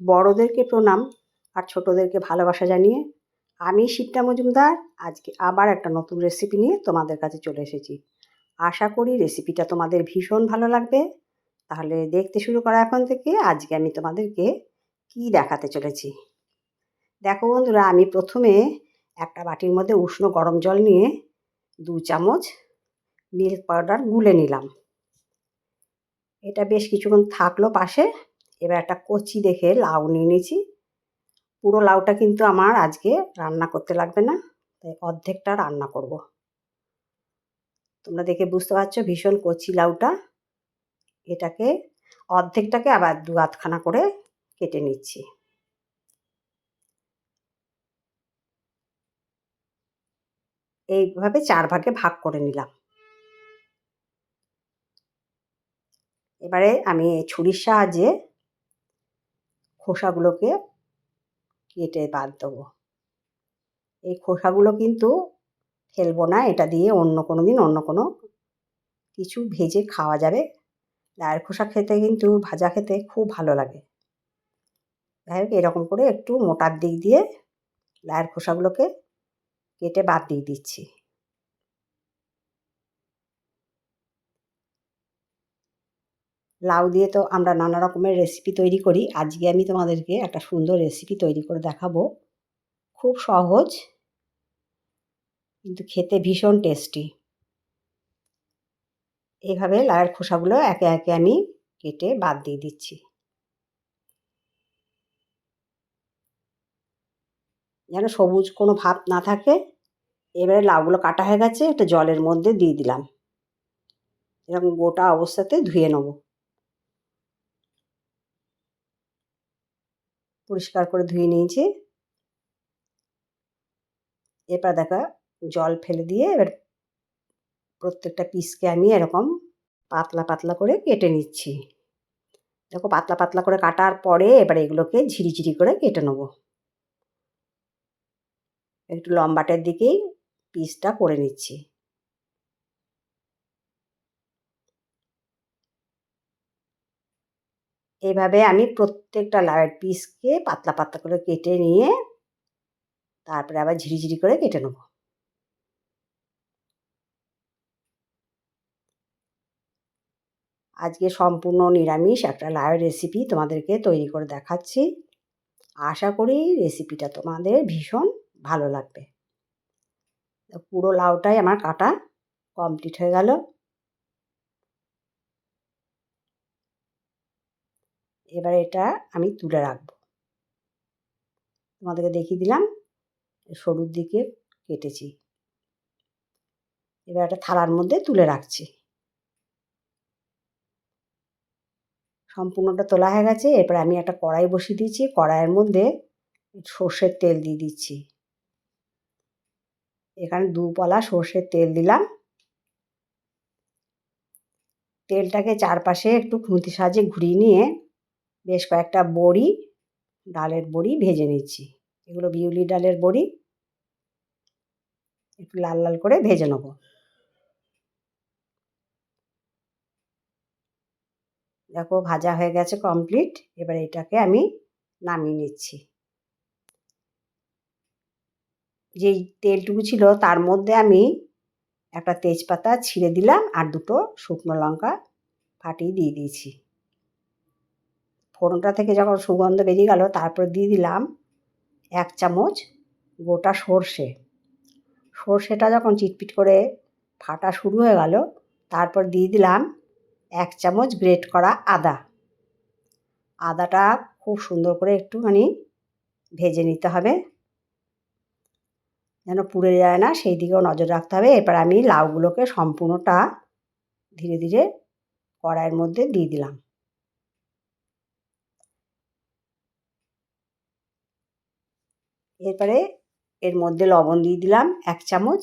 বড়োদেরকে প্রণাম আর ছোটোদেরকে ভালোবাসা জানিয়ে আমি শিপ্রা মজুমদার। আজকে আবার একটা নতুন রেসিপি নিয়ে তোমাদের কাছে চলে এসেছি। আশা করি রেসিপিটা তোমাদের ভীষণ ভালো লাগবে। তাহলে দেখতে শুরু করা এখন থেকে। আজকে আমি তোমাদেরকে কি দেখাতে চলেছি। দেখো বন্ধুরা, আমি প্রথমে একটা বাটির মধ্যে উষ্ণ গরম জল নিয়ে দু চামচ মিল্ক পাউডার গুলে নিলাম। এটা বেশ কিছুক্ষণ থাকল পাশে। এবার একটা কচি দেখে লাউ নিয়ে নিয়েছি। পুরো লাউটা কিন্তু আমার আজকে রান্না করতে লাগবে না, তাই অর্ধেকটা রান্না করব। তোমরা দেখে বুঝতে পারছ ভীষণ কচি লাউটা। এটাকে অর্ধেকটাকে আবার দু আধখানা করে কেটে নিচ্ছি। এইভাবে চার ভাগে ভাগ করে নিলাম। এবারে আমি ছুরির সাহায্যে খোসাগুলোকে কেটে বাদ দেবো। এই খোসাগুলো কিন্তু ফেলব না, এটা দিয়ে অন্য কোনো দিন অন্য কোনো কিছু ভেজে খাওয়া যাবে। লায়ের খোসা খেতে কিন্তু ভাজা খেতে খুব ভালো লাগে। যাই হোক, এরকম করে একটু মোটার দিক দিয়ে লায়ের খোসাগুলোকে কেটে বাদ দিয়ে দিচ্ছি। লাউ দিয়ে তো আমরা নানা রকমের রেসিপি তৈরি করি। আজকে আমি তোমাদেরকে একটা সুন্দর রেসিপি তৈরি করে দেখাবো। খুব সহজ, কিন্তু খেতে ভীষণ টেস্টি এভাবে লাউয়ের খোসাগুলো একে একে আমি কেটে বাদ দিয়ে দিচ্ছি। যেন সবুজ কোনো ভাব না থাকে, এবারে লাউগুলো কাটা হয়ে গেছে, একটা জলের মধ্যে দিয়ে দিলাম। এরকম গোটা অবস্থাতে ধুয়ে নেব। পরিষ্কার করে ধুয়ে নিয়েছি। এরপর দেখা, জল ফেলে দিয়ে এবার প্রত্যেকটা পিসকে আমি এরকম পাতলা পাতলা করে কেটে নিচ্ছি। দেখো, পাতলা পাতলা করে কাটার পরে এবার এগুলোকে ঝিরিঝিরি করে কেটে নেব। একটু লম্বাটের দিকেই পিসটা করে নিচ্ছি। এইভাবে আমি প্রত্যেকটা লাউয়ের পিসকে পাতলা পাতলা করে কেটে নিয়ে তারপরে আবার ঝিরিঝিরি করে কেটে নেব। আজকে সম্পূর্ণ নিরামিষ একটা লাউয়ের রেসিপি তোমাদেরকে তৈরি করে দেখাচ্ছি। আশা করি রেসিপিটা তোমাদের ভীষণ ভালো লাগবে। পুরো লাউটাই আমার কাটা কমপ্লিট হয়ে গেল। এবার এটা আমি তুলে রাখব। তোমাদেরকে দেখিয়ে দিলাম, সরুর দিকে কেটেছি। এবার একটা থালার মধ্যে তুলে রাখছি। সম্পূর্ণটা তোলা হয়ে গেছে, এরপর আমি একটা কড়াই বসিয়ে দিয়েছি, কড়াইয়ের মধ্যে সর্ষের তেল দিয়ে দিচ্ছি। এখানে দু পলা সর্ষের তেল দিলাম। তেলটাকে চারপাশে একটু খুঁতি সাহায্যে ঘুরিয়ে নিয়ে বেশ কয়েকটা বড়ি, ডালের বড়ি ভেজে নিচ্ছি। এগুলো বিউলি ডালের বড়ি। একটু লাল লাল করে ভেজে নেব। দেখো ভাজা হয়ে গেছে কমপ্লিট এবার এটাকে আমি নামিয়ে নিচ্ছি। যেই তেলটুকু ছিল তার মধ্যে আমি একটা তেজপাতা ছিঁড়ে দিলাম আর দুটো শুকনো লঙ্কা ফাটিয়ে দিয়ে দিয়েছি। ফোড়নটা থেকে যখন সুগন্ধ বেরিয়ে গেল, তারপর দিয়ে দিলাম এক চামচ গোটা সর্ষে। সর্ষেটা যখন চিটপিট করে ফাটা শুরু হয়ে গেল, তারপর দিয়ে দিলাম এক চামচ গ্রেট করা আদা। আদাটা খুব সুন্দর করে একটুখানি ভেজে নিতে হবে। যেন পুড়ে যায় না, সেই দিকেও নজর রাখতে হবে। এবার আমি লাউগুলোকে সম্পূর্ণটা ধীরে ধীরে কড়াইয়ের মধ্যে দিয়ে দিলাম। এরপরে এর মধ্যে লবণ দিয়ে দিলাম এক চামচ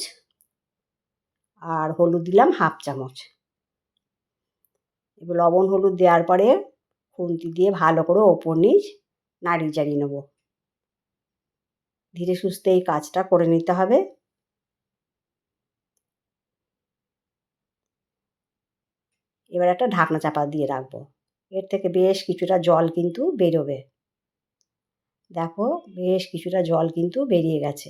আর হলুদ দিলাম হাফ চামচ। এবার লবণ হলুদ দেওয়ার পরে খুন্তি দিয়ে ভালো করে ওপর নিচ নাড়িয়ে চাড়িয়ে নেব। ধীরে সুস্থে এই কাজটা করে নিতে হবে। এবার একটা ঢাকনা চাপা দিয়ে রাখব। এর থেকে বেশ কিছুটা জল কিন্তু বেরোবে। দেখো বেশ কিছুটা জল কিন্তু বেরিয়ে গেছে।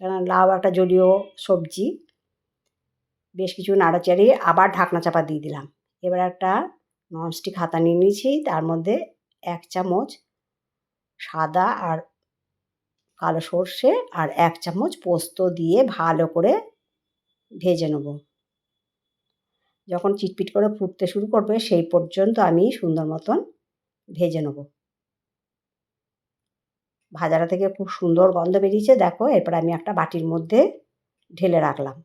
কারণ লাউ একটা জলীয় সবজি। বেশ কিছু নাড়াচাড়ি আবার ঢাকনা চাপা দিয়ে দিলাম। এবার একটা ননস্টিক হাতা নিয়ে নিয়েছি, তার মধ্যে এক চামচ সাদা আর কালো সর্ষে আর এক চামচ পোস্ত দিয়ে ভালো করে ভেজে নেব। যখন চিটপিট করে ফুটতে শুরু করবে, সেই পর্যন্ত আমি সুন্দর মতন ভেজে নেব। ভাজাটা থেকে খুব সুন্দর গন্ধ বেরিয়েছে। দেখো, এরপর আমি একটা বাটির মধ্যে ঢেলে রাখলাম।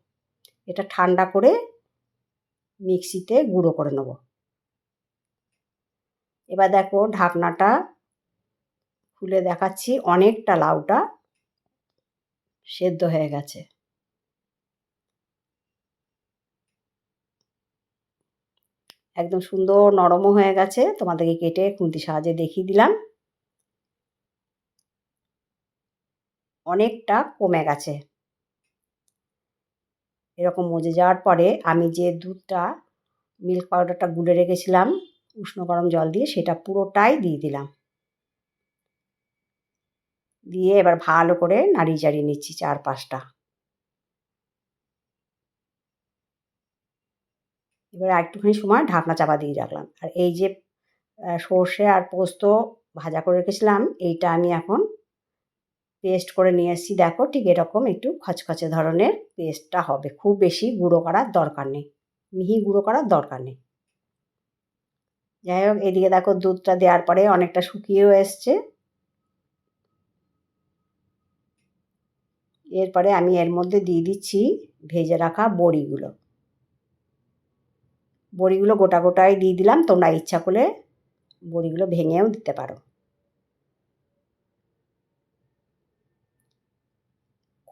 এটা ঠান্ডা করে মিক্সিতে গুঁড়ো করে নেব। এবার দেখো, ঢাকনাটা খুলে দেখাচ্ছি, অনেকটা লাউটা সেদ্ধ হয়ে গেছে। একদম সুন্দর নরমও হয়ে গেছে। তোমাদেরকে কেটে খুন্তি সাহায্যে দেখিয়ে দিলাম। অনেকটা কমে গেছে। এরকম মজে যাওয়ার পরে আমি যে দুধটা মিল্ক পাউডারটা গুলে রেখেছিলাম, উষ্ণ গরম জল দিয়ে, সেটা পুরোটাই দিয়ে দিলাম। দিয়ে এবার ভালো করে নাড়িয়ে চাড়িয়ে নিচ্ছি চার পাঁচটা এবার একটুখানি সময় ঢাকনা চাপা দিয়ে রাখলাম। আর এই যে সর্ষে আর পোস্ত ভাজা করে রেখেছিলাম, এইটা আমি এখন পেস্ট করে নিয়ে এসেছি দেখো ঠিক এরকম একটু খচখচে ধরনের পেস্টটা হবে। খুব বেশি গুঁড়ো করার দরকার নেই। মিহি গুঁড়ো করার দরকার নেই। যাই হোক, এদিকে দেখো দুধটা দেওয়ার পরে অনেকটা শুকিয়েও এসছে। এরপরে আমি এর মধ্যে দিয়ে দিচ্ছি ভেজে রাখা বড়িগুলো। বড়িগুলো গোটা গোটাই দিয়ে দিলাম। তোমরা ইচ্ছা করলে বড়িগুলো ভেঙেও দিতে পারো।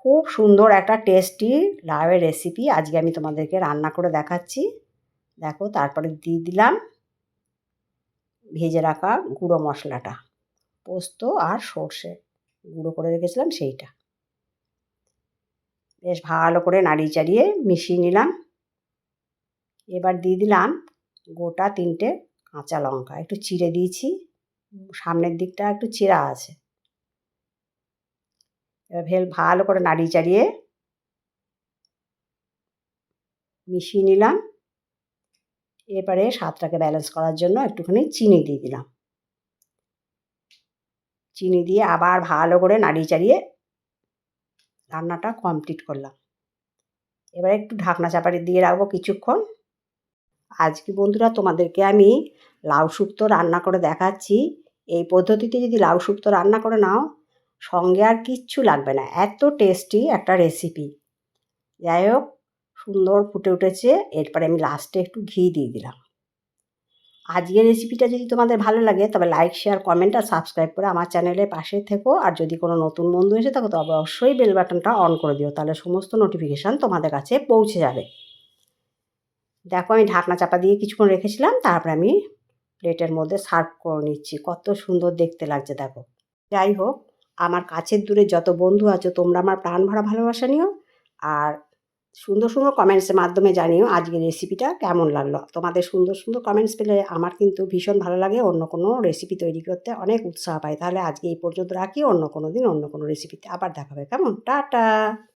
খুব সুন্দর একটা টেস্টি লাউয়ের রেসিপি আজকে আমি তোমাদেরকে রান্না করে দেখাচ্ছি। দেখো, তারপরে দিয়ে দিলাম ভেজে রাখা গুঁড়ো মশলাটা, পোস্ত আর সর্ষে, গুঁড়ো করে রেখেছিলাম সেইটা। বেশ ভালো করে নাড়িয়ে চাড়িয়ে মিশিয়ে নিলাম। এবার দিয়ে দিলাম গোটা তিনটে কাঁচা লঙ্কা, একটু চিড়ে দিয়েছি, সামনের দিকটা একটু চিরা আছে। এবার ভেল ভালো করে নাড়িয়ে চাড়িয়ে মিশিয়ে নিলাম। এরপরে স্বাদটাকে ব্যালেন্স করার জন্য একটুখানি চিনি দিয়ে দিলাম। চিনি দিয়ে আবার ভালো করে নাড়িয়ে চাড়িয়ে রান্নাটা কমপ্লিট করলাম। এবার একটু ঢাকনা চাপাটি দিয়ে রাখব কিছুক্ষণ। আজকে বন্ধুরা তোমাদেরকে আমি লাউ শুক্তো রান্না করে দেখাচ্ছি। এই পদ্ধতিতে যদি লাউ শুক্তো রান্না করে নাও সঙ্গে আর কিচ্ছু লাগবে না। এত টেস্টি একটা রেসিপি যাই হোক, সুন্দর ফুটে উঠেছে। এরপরে আমি লাস্টে একটু ঘি দিয়ে দিলাম। আজকের রেসিপিটা যদি তোমাদের ভালো লাগে, তবে লাইক শেয়ার কমেন্ট আর সাবস্ক্রাইব করে আমার চ্যানেলের পাশে থেকো। আর যদি কোনো নতুন বন্ধু এসে থাকো, তবে অবশ্যই বেল বাটনটা অন করে দিও। তাহলে সমস্ত নোটিফিকেশান তোমাদের কাছে পৌঁছে যাবে। দেখো, আমি ঢাকনা চাপা দিয়ে কিছুক্ষণ রেখেছিলাম। তারপরে আমি প্লেটের মধ্যে সার্ভ করে নিচ্ছি। কত সুন্দর দেখতে লাগছে, দেখো। যাই হোক আমার কাছের দূরে যত বন্ধু আছো, তোমরা আমার প্রাণ ভরা ভালোবাসা নিও। আর সুন্দর সুন্দর কমেন্টসের মাধ্যমে জানিও আজকে রেসিপিটা কেমন লাগল। তোমাদের সুন্দর সুন্দর কমেন্টস পেলে আমার কিন্তু ভীষণ ভালো লাগে, অন্য কোনো রেসিপি তৈরি করতে অনেক উৎসাহ পাই। তাহলে আজকে এই পর্যন্ত রাখি, অন্য কোনো দিন অন্য কোনো রেসিপিতে আবার দেখাবে কেমন? টাটা!